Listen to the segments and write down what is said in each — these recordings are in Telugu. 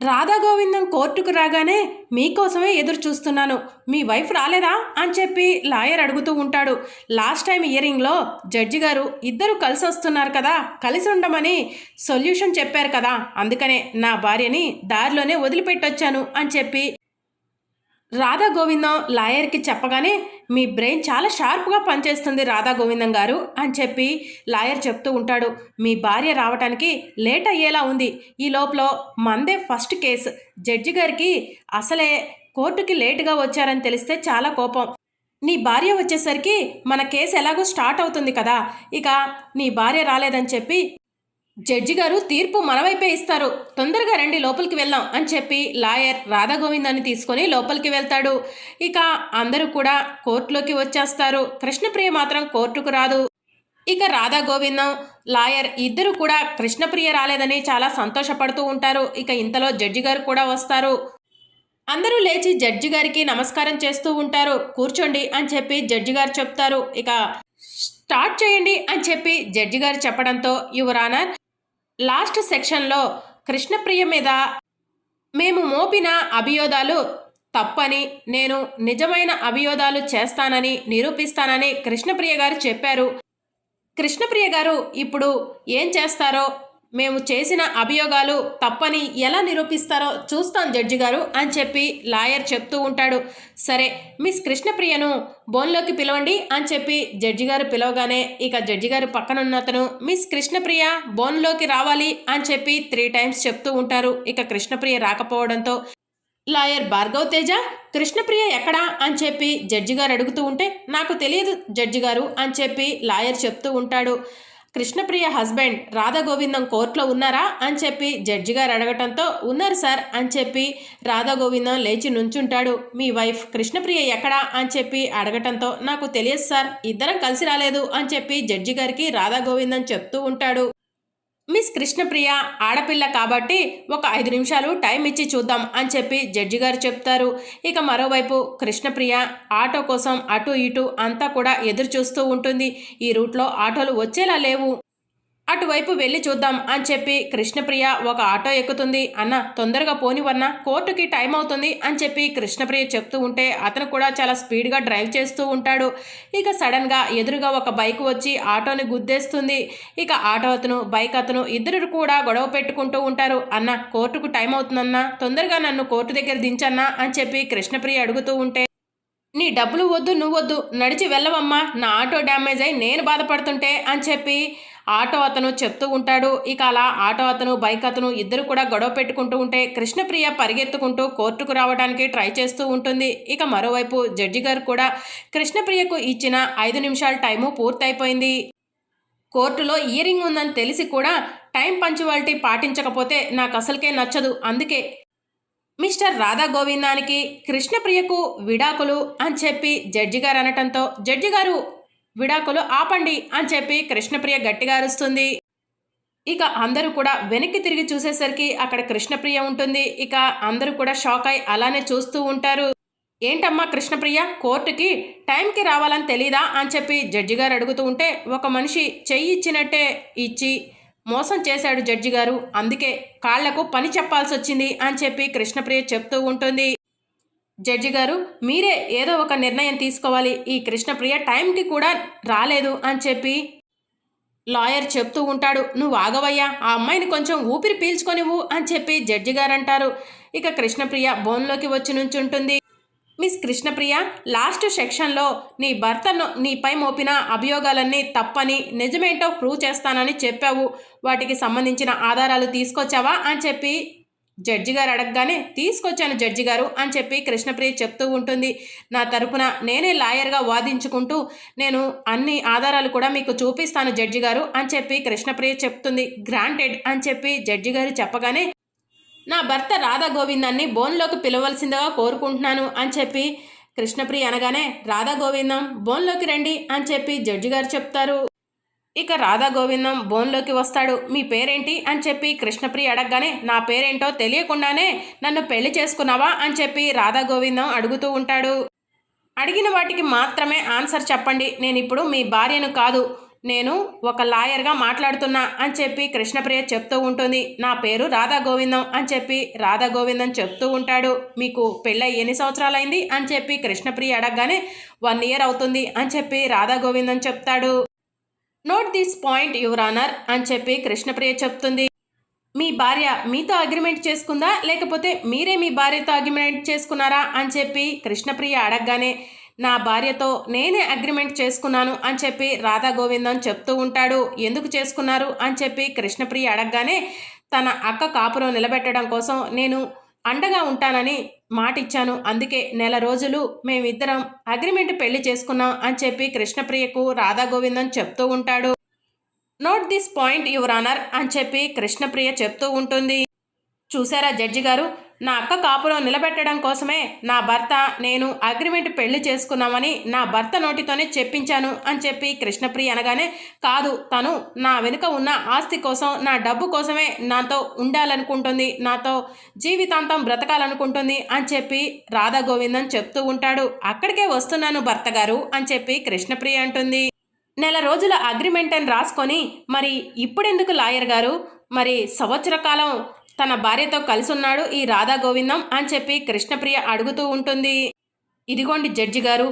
రాధాగోవిందం కోర్టుకు రాగానే మీకోసమే ఎదురు చూస్తున్నాను మీ వైఫ్ రాలేదా? అని చెప్పి లాయర్ అడుగుతూ ఉంటాడు. లాస్ట్ టైం ఇయరింగ్లో జడ్జి గారు ఇద్దరు కలిసి వస్తున్నారు కదా కలిసి ఉండమని సొల్యూషన్ చెప్పారు కదా అందుకనే నా భార్యని దారిలోనే వదిలిపెట్టొచ్చాను అని చెప్పి రాధా గోవిందం లాయర్కి చెప్పగానే మీ బ్రెయిన్ చాలా షార్ప్గా పనిచేస్తుంది రాధా గోవిందం గారు అని చెప్పి లాయర్ చెప్తూ ఉంటాడు. మీ భార్య రావటానికి లేట్ అయ్యేలా ఉంది. ఈ లోపల మందే ఫస్ట్ కేసు. జడ్జి గారికి అసలే కోర్టుకి లేటుగా వచ్చారని తెలిస్తే చాలా కోపం. నీ భార్య వచ్చేసరికి మన కేసు ఎలాగో స్టార్ట్ అవుతుంది కదా. ఇక నీ భార్య రాలేదని చెప్పి జడ్జి గారు తీర్పు మనవైపే ఇస్తారు. తొందరగా రండి లోపలికి వెళ్దాం అని చెప్పి లాయర్ రాధాగోవిందాన్ని తీసుకొని లోపలికి వెళ్తాడు. ఇక అందరూ కూడా కోర్టులోకి వచ్చేస్తారు. కృష్ణప్రియ మాత్రం కోర్టుకు రాదు. ఇక రాధా గోవిందం లాయర్ ఇద్దరు కూడా కృష్ణప్రియ రాలేదని చాలా సంతోషపడుతూ ఉంటారు. ఇక ఇంతలో జడ్జి గారు కూడా వస్తారు. అందరూ లేచి జడ్జి గారికి నమస్కారం చేస్తూ ఉంటారు. కూర్చోండి అని చెప్పి జడ్జి గారు చెప్తారు. ఇక స్టార్ట్ చేయండి అని చెప్పి జడ్జి గారు చెప్పడంతో యువరానర్ లాస్ట్ సెక్షన్లో కృష్ణప్రియ మీద మేము మోపిన అభియోదాలు తప్పని నేను నిజమైన అభియోదాలు చేస్తానని నిరూపిస్తానని కృష్ణప్రియ గారు చెప్పారు. కృష్ణప్రియ గారు ఇప్పుడు ఏం చేస్తారో మేము చేసిన అభియోగాలు తప్పని ఎలా నిరూపిస్తారో చూస్తాం జడ్జి గారు అని చెప్పి లాయర్ చెప్తూ ఉంటాడు. సరే మిస్ కృష్ణప్రియను బోన్లోకి పిలవండి అని చెప్పి జడ్జి గారు పిలవగానే ఇక జడ్జి గారు పక్కనున్న అతను మిస్ కృష్ణప్రియ బోన్లోకి రావాలి అని చెప్పి త్రీ టైమ్స్ చెప్తూ ఉంటారు. ఇక కృష్ణప్రియ రాకపోవడంతో లాయర్ భార్గవ్ తేజ కృష్ణప్రియ ఎక్కడా? అని చెప్పి జడ్జి గారు అడుగుతూ ఉంటే నాకు తెలియదు జడ్జి గారు అని చెప్పి లాయర్ చెప్తూ ఉంటాడు. కృష్ణప్రియ హస్బెండ్ రాధాగోవిందం కోర్టులో ఉన్నారా అని చెప్పి జడ్జి గారు అడగటంతో ఉన్నారు సార్ అని చెప్పి రాధాగోవిందం లేచి నుంచుంటాడు. మీ వైఫ్ కృష్ణప్రియ ఎక్కడా? అని చెప్పి అడగటంతో నాకు తెలియదు సార్ ఇద్దరం కలిసి రాలేదు అని చెప్పి జడ్జి గారికి రాధాగోవిందం చెప్తూ ఉంటాడు. మిస్ కృష్ణప్రియ ఆడపిల్ల కాబట్టి ఒక ఐదు నిమిషాలు టైం ఇచ్చి చూద్దాం అని చెప్పి జడ్జి గారు చెప్తారు. ఇక మరోవైపు కృష్ణప్రియ ఆటో కోసం అటు ఇటు అంతా కూడా ఎదురు చూస్తూ ఉంటుంది. ఈ రూట్లో ఆటోలు వచ్చేలా లేవు. అటువైపు వెళ్ళి చూద్దాం అని చెప్పి కృష్ణప్రియ ఒక ఆటో ఎక్కుతుంది. అన్న తొందరగా పోనివన్న కోర్టుకి టైం అవుతుంది అని చెప్పి కృష్ణప్రియ చెప్తూ ఉంటే అతను కూడా చాలా స్పీడ్గా డ్రైవ్ చేస్తూ ఉంటాడు. ఇక సడన్గా ఎదురుగా ఒక బైక్ వచ్చి ఆటోని గుద్దేస్తుంది. ఇక ఆటో అతను బైక్ అతను ఇద్దరు కూడా గొడవ పెట్టుకుంటూ ఉంటారు. అన్న కోర్టుకు టైం అవుతుందన్నా తొందరగా నన్ను కోర్టు దగ్గర దించన్నా అని చెప్పి కృష్ణప్రియ అడుగుతూ ఉంటే నీ డబ్బులు వద్దు నువ్వొద్దు నడిచి వెళ్ళవమ్మా. నా ఆటో డ్యామేజ్ అయి నేను బాధపడుతుంటే అని చెప్పి ఆటో అతను చెప్తూ ఉంటాడు. ఇక అలా ఆటో అతను బైక్ అతను ఇద్దరు కూడా గొడవ పెట్టుకుంటూ ఉంటే కృష్ణప్రియ పరిగెత్తుకుంటూ కోర్టుకు రావడానికి ట్రై చేస్తూ ఉంటుంది. ఇక మరోవైపు జడ్జి గారు కూడా కృష్ణప్రియకు ఇచ్చిన ఐదు నిమిషాల టైము పూర్తయిపోయింది. కోర్టులో ఇయరింగ్ ఉందని తెలిసి కూడా టైం పంచువాలిటీ పాటించకపోతే నాకు అసలుకే నచ్చదు. అందుకే మిస్టర్ రాధా గోవిందానికి కృష్ణప్రియకు విడాకులు అని చెప్పి జడ్జి గారు అనటంతో జడ్జి గారు విడాకులు ఆపండి అని చెప్పి కృష్ణప్రియ గట్టిగా అరుస్తుంది. ఇక అందరూ కూడా వెనక్కి తిరిగి చూసేసరికి అక్కడ కృష్ణప్రియ ఉంటుంది. ఇక అందరూ కూడా షాక్ అయి అలానే చూస్తూ ఉంటారు. ఏంటమ్మా కృష్ణప్రియ కోర్టుకి టైంకి రావాలని తెలీదా? అని చెప్పి జడ్జి గారు అడుగుతూ ఉంటే ఒక మనిషి చెయ్యి ఇచ్చినట్టే ఇచ్చి మోసం చేశాడు జడ్జి గారు. అందుకే కాళ్ళకు పని చెప్పాల్సి వచ్చింది అని చెప్పి కృష్ణప్రియ చెప్తూ ఉంటుంది. జడ్జి గారు మీరే ఏదో ఒక నిర్ణయం తీసుకోవాలి. ఈ కృష్ణప్రియ టైంకి కూడా రాలేదు అని చెప్పి లాయర్ చెప్తూ ఉంటాడు. నువ్వు ఆగవయ్యా ఆ అమ్మాయిని కొంచెం ఊపిరి పీల్చుకొనివ్వు అని చెప్పి జడ్జి గారు అంటారు ఇక కృష్ణప్రియ బోన్లోకి వచ్చి నుంచుంటుంది. మిస్ కృష్ణప్రియ లాస్ట్ సెక్షన్లో నీ భర్తను నీపై మోపిన అభియోగాలన్నీ తప్పని నిజమేంటో ప్రూవ్ చేస్తానని చెప్పావు. వాటికి సంబంధించిన ఆధారాలు తీసుకొచ్చావా అని చెప్పి జడ్జి గారు అడగగానే తీసుకొచ్చాను జడ్జి గారు అని చెప్పి కృష్ణప్రియ చెప్తూ ఉంటుంది. నా తరపున నేనే లాయర్గా వాదించుకుంటూ నేను అన్ని ఆధారాలు కూడా మీకు చూపిస్తాను జడ్జి గారు అని చెప్పి కృష్ణప్రియ చెప్తుంది. గ్రాంటెడ్ అని చెప్పి జడ్జి గారు చెప్పగానే నా భర్త రాధా గోవిందాన్ని బోన్లోకి పిలవలసిందిగా కోరుకుంటున్నాను అని చెప్పి కృష్ణప్రియ అనగానే రాధా గోవిందం బోన్లోకి రండి అని చెప్పి జడ్జి గారు చెప్తారు. ఇక రాధా గోవిందం బోన్లోకి వస్తాడు. మీ పేరేంటి? అని చెప్పి కృష్ణప్రియ అడగగానే నా పేరేంటో తెలియకుండానే నన్ను పెళ్ళి చేసుకున్నావా? అని చెప్పి రాధా గోవిందం అడుగుతూ ఉంటాడు. అడిగిన వాటికి మాత్రమే ఆన్సర్ చెప్పండి. నేను ఇప్పుడు మీ భార్యను కాదు. నేను ఒక లాయర్గా మాట్లాడుతున్నా అని చెప్పి కృష్ణప్రియ చెప్తూ ఉంటుంది. నా పేరు రాధా గోవిందం అని చెప్పి రాధా గోవిందం చెప్తూ ఉంటాడు. మీకు పెళ్ళై ఎన్ని సంవత్సరాలైంది? అని చెప్పి కృష్ణప్రియ అడగగానే వన్ ఇయర్ అవుతుంది అని చెప్పి రాధా గోవిందం చెప్తాడు. Note this point your honour అని చెప్పి కృష్ణప్రియ చెప్తుంది. మీ భార్య మీతో అగ్రిమెంట్ చేసుకుందా? లేకపోతే మీరే మీ భార్యతో అగ్రిమెంట్ చేసుకున్నారా? అని చెప్పి కృష్ణప్రియ అడగగానే నా భార్యతో నేనే అగ్రిమెంట్ చేసుకున్నాను అని చెప్పి రాధా గోవిందం చెప్తూ ఉంటాడు. ఎందుకు చేసుకున్నారు? అని చెప్పి కృష్ణప్రియ అడగగానే తన అక్క కాపురం నిలబెట్టడం కోసం నేను అండగా ఉంటానని మాటిచ్చాను. అందుకే నెల రోజులు మేమిద్దరం అగ్రిమెంట్ పెళ్ళి చేసుకున్నాం అని చెప్పి కృష్ణప్రియకు రాధా గోవిందం చెప్తూ ఉంటాడు. Note this point your honour అని చెప్పి కృష్ణప్రియ చెప్తూ ఉంటుంది. చూసారా జడ్జి గారు నా అక్క కాపురం నిలబెట్టడం కోసమే నా భర్త నేను అగ్రిమెంట్ పెళ్ళి చేసుకున్నామని నా భర్త నోటితోనే చెప్పించాను అని చెప్పి కృష్ణప్రియ అనగానే కాదు తను నా వెనుక ఉన్న ఆస్తి కోసం నా డబ్బు కోసమే నాతో ఉండాలనుకుంటుంది నాతో జీవితాంతం బ్రతకాలనుకుంటుంది అని చెప్పి రాధా గోవిందం చెప్తూ ఉంటాడు. అక్కడికే వస్తున్నాను భర్త గారు అని చెప్పి కృష్ణప్రియ అంటుంది. నెల రోజుల అగ్రిమెంట్ అని రాసుకొని మరి ఇప్పుడెందుకు లాయర్ గారు? మరి సంవత్సర కాలం తన భార్యతో కలిసి ఉన్నాడు ఈ రాధా గోవిందం అని చెప్పి కృష్ణప్రియ అడుగుతూ ఉంటుంది. ఇదిగోండి జడ్జి గారు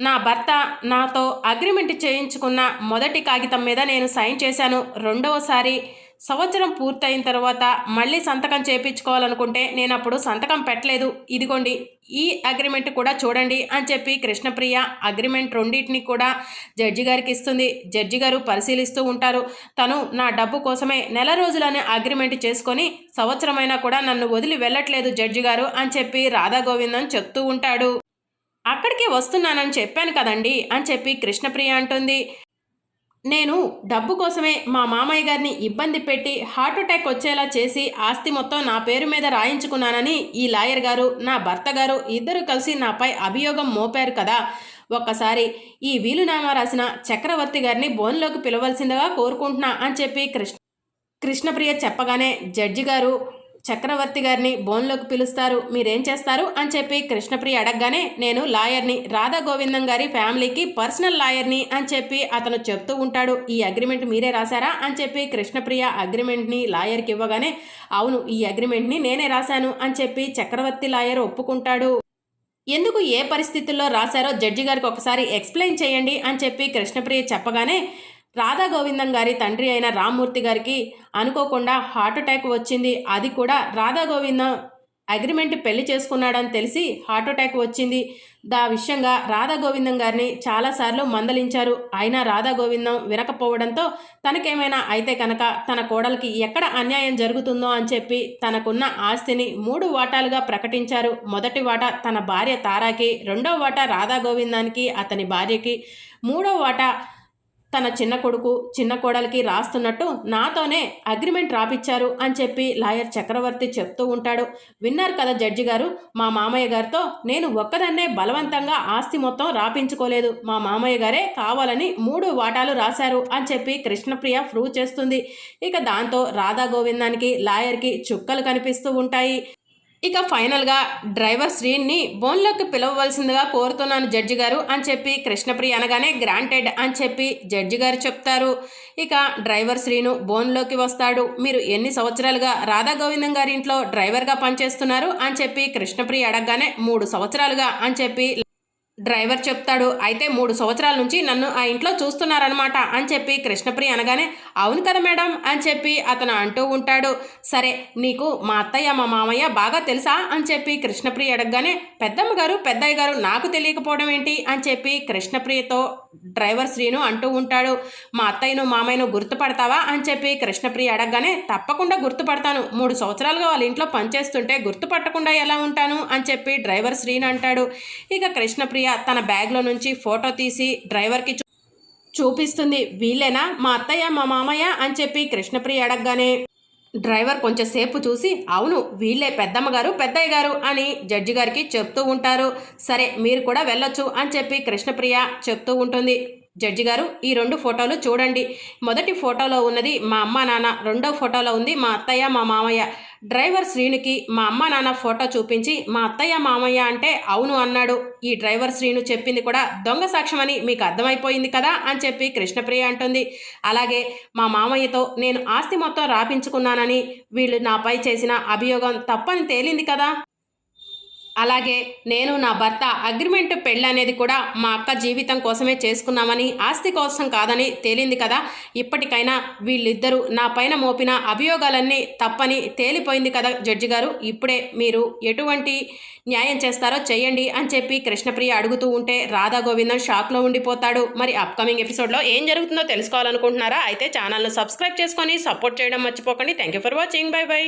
నా భర్త నాతో అగ్రిమెంట్ చేయించుకున్న మొదటి కాగితం మీద నేను సైన్ చేశాను. రెండవసారి సంవత్సరం పూర్తయిన తర్వాత మళ్ళీ సంతకం చేయించుకోవాలనుకుంటే నేను అప్పుడు సంతకం పెట్టలేదు. ఇదిగోండి ఈ అగ్రిమెంట్ కూడా చూడండి అని చెప్పి కృష్ణప్రియ అగ్రిమెంట్ రెండింటిని కూడా జడ్జి గారికి ఇస్తుంది. జడ్జి గారు పరిశీలిస్తూ ఉంటారు. తను నా డబ్బు కోసమే నెల రోజులనే అగ్రిమెంట్ చేసుకొని సంవత్సరమైనా కూడా నన్ను వదిలి వెళ్ళట్లేదు జడ్జి గారు అని చెప్పి రాధా గోవిందం చెప్తూ ఉంటాడు. అక్కడికి వస్తున్నానని చెప్పాను కదండి అని చెప్పి కృష్ణప్రియ అంటుంది. నేను డబ్బు కోసమే మా మామయ్య గారిని ఇబ్బంది పెట్టి హార్ట్ అటాక్ వచ్చేలా చేసి ఆస్తి మొత్తం నా పేరు మీద రాయించుకున్నానని ఈ లాయర్ గారు నా భర్త గారు ఇద్దరు కలిసి నాపై అభియోగం మోపారు కదా. ఒక్కసారి ఈ వీలునామా రాసిన చక్రవర్తి గారిని బోన్లోకి పిలవలసిందిగా కోరుకుంటున్నా అని చెప్పి కృష్ణ కృష్ణప్రియ చెప్పగానే జడ్జి గారు చక్రవర్తి గారిని బోన్లోకి పిలుస్తారు. మీరేం చేస్తారు? అని చెప్పి కృష్ణప్రియ అడగగానే నేను లాయర్ని రాధా గోవిందం గారి ఫ్యామిలీకి పర్సనల్ లాయర్ని అని చెప్పి అతను చెప్తూ ఉంటాడు. ఈ అగ్రిమెంట్ మీరే రాశారా? అని చెప్పి కృష్ణప్రియ అగ్రిమెంట్ని లాయర్కి ఇవ్వగానే అవును ఈ అగ్రిమెంట్ని నేనే రాశాను అని చెప్పి చక్రవర్తి లాయర్ ఒప్పుకుంటాడు. ఎందుకు ఏ పరిస్థితుల్లో రాశారో జడ్జి గారికి ఒకసారి ఎక్స్ప్లెయిన్ చేయండి అని చెప్పి కృష్ణప్రియ చెప్పగానే రాధా గోవిందం గారి తండ్రి అయిన రామ్మూర్తి గారికి అనుకోకుండా హార్ట్ అటాక్ వచ్చింది. అది కూడా రాధా గోవిందం అగ్రిమెంట్ పెళ్ళి చేసుకున్నాడని తెలిసి హార్ట్ అటాక్ వచ్చింది. దా విషయంగా రాధా గోవిందం గారిని చాలాసార్లు మందలించారు. అయినా రాధా గోవిందం వినకపోవడంతో తనకేమైనా అయితే కనుక తన కోడలికి ఎక్కడ అన్యాయం జరుగుతుందో అని చెప్పి తనకున్న ఆస్తిని మూడు వాటాలుగా ప్రకటించారు. మొదటి వాటా తన భార్య తారాకి రెండో వాటా రాధా గోవిందానికి అతని భార్యకి మూడో వాటా తన చిన్న కొడుకు చిన్న కోడలికి రాస్తున్నట్టు నాతోనే అగ్రిమెంట్ రాపిచ్చారు అని చెప్పి లాయర్ చక్రవర్తి చెప్తూ ఉంటాడు. విన్నారు కదా జడ్జి గారు మా మామయ్య గారితో నేను ఒక్కదాన్నే బలవంతంగా ఆస్తి మొత్తం రాపించుకోలేదు. మా మామయ్య గారే కావాలని మూడు వాటాలు రాశారు అని చెప్పి కృష్ణప్రియ ప్రూవ్ చేస్తుంది. ఇక దాంతో రాధా గోవిందానికి లాయర్కి చుక్కలు కనిపిస్తూ ఉంటాయి. ఇక ఫైనల్గా డ్రైవర్ శ్రీని బోన్లోకి పిలవవలసిందిగా కోరుతున్నాను జడ్జి గారు అని చెప్పి కృష్ణప్రియ అనగానే గ్రాంటెడ్ అని చెప్పి జడ్జి గారు చెప్తారు. ఇక డ్రైవర్ శ్రీను బోన్లోకి వస్తాడు. మీరు ఎన్ని సంవత్సరాలుగా రాధా గోవిందం గారి ఇంట్లో డ్రైవర్గా పనిచేస్తున్నారు అని చెప్పి కృష్ణప్రియ అడగగానే మూడు సంవత్సరాలుగా అని చెప్పి డ్రైవర్ చెప్తాడు అయితే మూడు సంవత్సరాల నుంచి నన్ను ఆ ఇంట్లో చూస్తున్నారనమాట అని చెప్పి కృష్ణప్రియ అనగానే అవును కదా మేడం అని చెప్పి అతను అంటూ ఉంటాడు. సరే నీకు మా అత్తయ్య మా మామయ్య బాగా తెలుసా అని చెప్పి కృష్ణప్రియ అడగగానే పెద్దమ్మ గారు పెద్దయ్య గారు నాకు తెలియకపోవడం ఏంటి అని చెప్పి కృష్ణప్రియతో డ్రైవర్ శ్రీను అంటూ ఉంటాడు. మా అత్తయ్యను మామయ్యను గుర్తుపడతావా అని చెప్పి కృష్ణప్రియ అడగగానే తప్పకుండా గుర్తుపడతాను. మూడు సంవత్సరాలుగా వాళ్ళ ఇంట్లో పనిచేస్తుంటే గుర్తుపట్టకుండా ఎలా ఉంటాను అని చెప్పి డ్రైవర్ శ్రీను అంటాడు. ఇక కృష్ణప్రియ తన బ్యాగ్లో నుంచి ఫోటో తీసి డ్రైవర్కి చూ- చూపిస్తుంది. వీళ్ళేనా? మా అత్తయ్య మా మామయ్య అని చెప్పి కృష్ణప్రియ అడగగానే డ్రైవర్ కొంచెం సేపు చూసి అవును వీళ్ళే పెద్దమ్మ గారు పెద్దయ్య గారు అని జడ్జి గారికి చెప్తూ ఉంటారు. సరే మీరు కూడా వెళ్ళొచ్చు అని చెప్పి కృష్ణప్రియ చెప్తూ ఉంటుంది. జడ్జి గారు ఈ రెండు ఫోటోలు చూడండి. మొదటి ఫోటోలో ఉన్నది మా అమ్మ నాన్న. రెండో ఫోటోలో ఉంది మా అత్తయ్య మా మామయ్య. డ్రైవర్ శ్రీనుకి మా అమ్మ నాన్న ఫోటో చూపించి మా అత్తయ్య మామయ్య అంటే అవును అన్నాడు. ఈ డ్రైవర్ శ్రీను చెప్పింది కూడా దొంగ సాక్ష్యమని మీకు అర్థమైపోయింది కదా? అని చెప్పి కృష్ణప్రియ అంటుంది. అలాగే మా మామయ్యతో నేను ఆస్తి మొత్తం రాపించుకున్నానని వీళ్ళు నాపై చేసిన అభియోగం తప్పని తేలింది కదా? అలాగే నేను నా భర్త అగ్రిమెంట్ పెళ్ళి అనేది కూడా మా అక్క జీవితం కోసమే చేసుకున్నామని ఆస్తి కోసం కాదని తేలింది కదా. ఇప్పటికైనా వీళ్ళిద్దరూ నా పైన మోపిన అభియోగాలన్నీ తప్పని తేలిపోయింది కదా జడ్జి గారు. ఇప్పుడే మీరు ఎటువంటి న్యాయం చేస్తారో చేయండి అని చెప్పి కృష్ణప్రియ అడుగుతూ ఉంటే రాధా గోవిందం షాక్లో ఉండిపోతాడు. మరి అప్కమింగ్ ఎపిసోడ్లో ఏం జరుగుతుందో తెలుసుకోవాలనుకుంటున్నారా? అయితే ఛానల్ను సబ్స్క్రైబ్ చేసుకొని సపోర్ట్ చేయడం మర్చిపోకండి. Thank you for watching. Bye bye.